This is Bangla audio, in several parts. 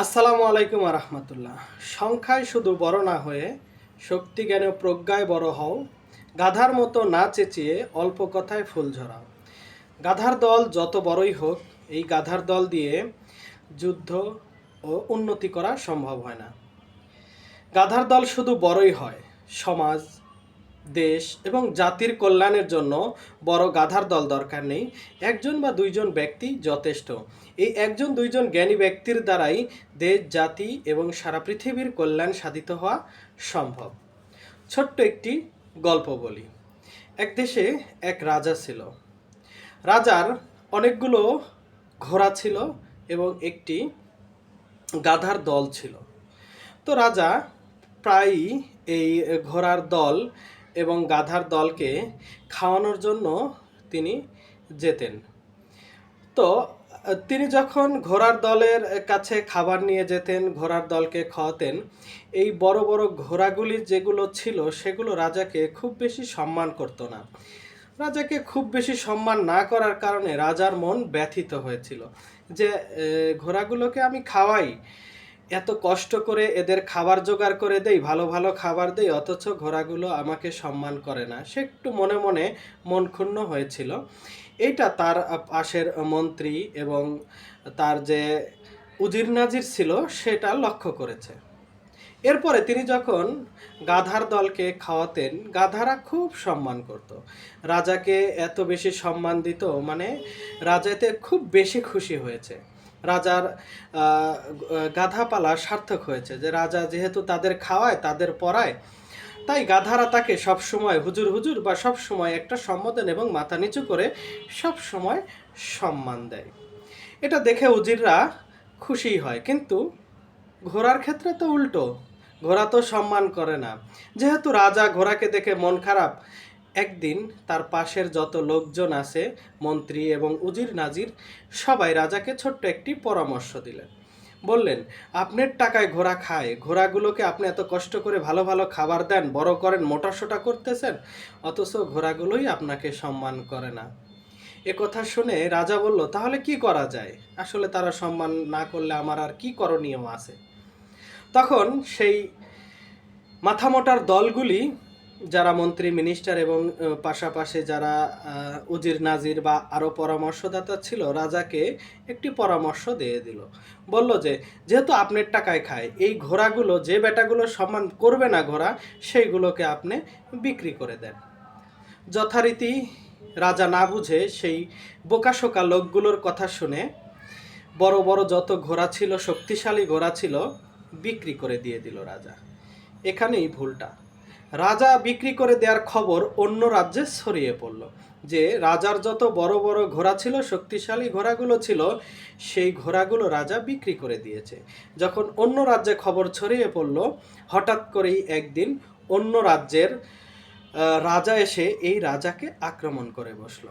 আসসালামু আলাইকুম রহমতুল্লাহ। সংখ্যায় শুধু বড় না হয়ে শক্তি জ্ঞানে প্রজ্ঞায় বড় হও, গাধার মতো না চেঁচিয়ে অল্প কথায় ফুল ঝরাও। গাধার দল যত বড়ই হোক, এই গাধার দল দিয়ে যুদ্ধ ও উন্নতি করা সম্ভব হয় না। গাধার দল শুধু বড়ই হয়, সমাজ দেশ এবং জাতির কল্যাণের জন্য বড় গাধার দল দরকার নেই। একজন বা দুইজন ব্যক্তি যথেষ্ট। এই একজন দুইজন জ্ঞানী ব্যক্তির দ্বারাই দেশ, জাতি এবং সারা পৃথিবীর কল্যাণ সাধিত হওয়া সম্ভব। ছোট্ট একটি গল্প বলি। এক দেশে এক রাজা ছিল। রাজার অনেকগুলো ঘোড়া ছিল এবং একটি গাধার দল ছিল। তো রাজা প্রায়ই এই ঘোড়ার দল এবং গাধার দলকে খাওয়ানোর জন্য তিনি যেতেন। তো, তিনি যখন ঘোড়ার দলের কাছে খাবার নিয়ে যেতেন, ঘোড়ার দলকে খাওয়াতেন, এই বড় বড় ঘোড়াগুলি যেগুলো ছিল, সেগুলো রাজাকে খুব বেশি সম্মান করতো না। রাজাকে খুব বেশি সম্মান না করার কারণে রাজার মন ব্যথিত হয়েছিল যে ঘোড়াগুলোকে আমি খাওয়াই। এত কষ্ট করে এদের খাবার জোগাড় করে দেই, ভালো ভালো খাবার দেই, অথচ ঘোড়াগুলো আমাকে সম্মান করে না। সে একটু মনে মনে মন ক্ষুণ্ণ হয়েছিল। এইটা তার পাশের মন্ত্রী এবং তার যে উজির নাজির ছিল, সেটা লক্ষ্য করেছে। এরপরে তিনি যখন গাধার দলকে খাওয়াতেন, গাধারা খুব সম্মান করত। রাজাকে এত বেশি সম্মান দিত মানে রাজাতে খুব বেশি খুশি হয়েছে। রাজার গাধা পালা সার্থক হয়েছে যে রাজা যেহেতু তাদের খাওয়ায়, তাদের পড়ায় তাই গাধারা তাকে সব সময় হুজুর হুজুর বা সব সময় একটা সম্বোধন এবং মাথা নিচু করে সব সময় সম্মান দেয়। এটা দেখে উজিররা খুশি হয়। কিন্তু ঘোড়ার ক্ষেত্রে তো উল্টো। ঘোড়া তো সম্মান করে না। যেহেতু রাজা ঘোড়াকে দেখে মন খারাপ একদিন তার পাশের যত লোকজন আছে, মন্ত্রী এবং উজির নাজির, সবাই রাজাকে ছোট্ট একটি পরামর্শ দিলেন। বললেন, আপনার টাকায় ঘোড়া খায়। ঘোড়াগুলোকে আপনি এত কষ্ট করে ভালো ভালো খাবার দেন, বড় করেন, মোটা সোটা করতেছেন, অথচ ঘোড়াগুলোই আপনাকে সম্মান করে না। এ কথা শুনে রাজা বলল, তাহলে কি করা যায়? আসলে তারা সম্মান না করলে আমার আর কি করণীয় আছে? তখন সেই মাথামোটার দলগুলি যারা মন্ত্রী মিনিস্টার এবং পাশাপাশি যারা উজির, নাজির বা আরও পরামর্শদাতা ছিল, রাজাকে একটি পরামর্শ দিয়ে দিল। বলল যে, যেহেতু আপনার টাকায় খায়, এই ঘোড়াগুলো, যে বেটাগুলো সম্মান করবে না ঘোড়া, সেইগুলোকে আপনি বিক্রি করে দেন। যথারীতি রাজা না বুঝে সেই বোকাশোকা লোকগুলোর কথা শুনে বড় বড় যত ঘোড়া ছিল, শক্তিশালী ঘোড়া ছিল, বিক্রি করে দিয়ে দিল রাজা। এখানেই ভুলটা। রাজা বিক্রি করে দেওয়ার খবর অন্য রাজ্যে ছড়িয়ে পড়ল। যে রাজার যত বড় বড় ঘোড়া ছিল, শক্তিশালী ঘোড়াগুলো ছিল, সেই ঘোড়াগুলো রাজা বিক্রি করে দিয়েছে। যখন অন্য রাজ্যে খবর ছড়িয়ে পড়ল, হঠাৎ করেই একদিন অন্য রাজ্যের রাজা এসে এই রাজাকে আক্রমণ করে বসল।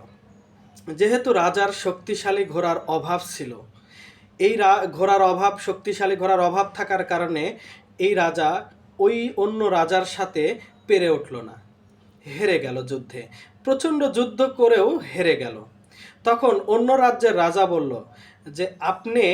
যেহেতু রাজার শক্তিশালী ঘোড়ার অভাব ছিল, এই ঘোড়ার অভাব, শক্তিশালী ঘোড়ার অভাব থাকার কারণে এই রাজা ওই অন্য রাজার সাথে পেরে উঠল না। হেরে গেল যুদ্ধে। প্রচণ্ড যুদ্ধ করেও হেরে গেল। তখন অন্য রাজ্যের রাজা বলল যে, আপনি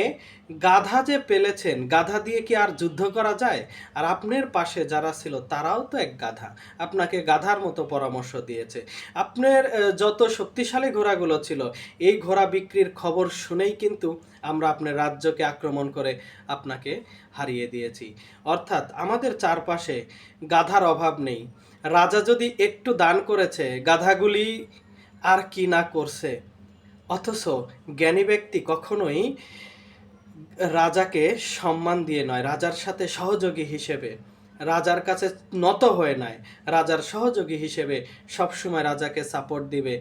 গাধা যে পেলেছেন, গাধা দিয়ে কি আর যুদ্ধ করা যায়? আর আপনার পাশে যারা ছিল, তারাও তো এক গাধা। আপনাকে গাধার মতো পরামর্শ দিয়েছে। আপনার যত শক্তিশালী ঘোড়াগুলো ছিল, এই ঘোড়া বিক্রির খবর শুনেই কিন্তু আমরা আপনার রাজ্যকে আক্রমণ করে আপনাকে হারিয়ে দিয়েছি। অর্থাৎ আমাদের চারপাশে গাধার অভাব নেই। রাজা যদি একটু দান করেছে, গাধাগুলি আর কি না করছে অথচ জ্ঞানী ব্যক্তি কখনোই রাজাকে সম্মান দিয়ে নয়, রাজার সাথে সহযোগী হিসেবে। রাজার কাছে নত হয়ে নয়, রাজার সহযোগী হিসেবে সবসময় রাজাকে সাপোর্ট দিবে।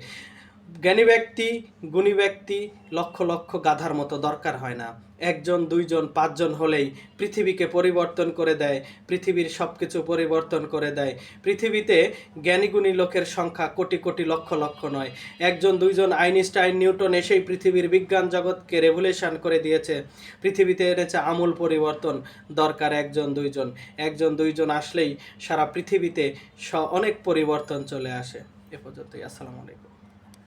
জ্ঞানী ব্যক্তি, গুণী ব্যক্তি, লক্ষ লক্ষ গাধার মতো দরকার হয় না। একজন, দুইজন, পাঁচজন হলেই পৃথিবীকে পরিবর্তন করে দেয়, পৃথিবীর সব কিছু পরিবর্তন করে দেয়। পৃথিবীতে জ্ঞানীগুণী লোকের সংখ্যা কোটি কোটি লক্ষ লক্ষ নয়। একজন, দুইজন আইনস্টাইন, নিউটন এসেই পৃথিবীর বিজ্ঞান জগৎকে রেভুলেশন করে দিয়েছে। পৃথিবীতে এনেছে আমূল পরিবর্তন, দরকার একজন, দুইজন। একজন, দুইজন আসলেই সারা পৃথিবীতে স- অনেক পরিবর্তন চলে আসে। এ পর্যন্তই। আসসালামু আলাইকুম।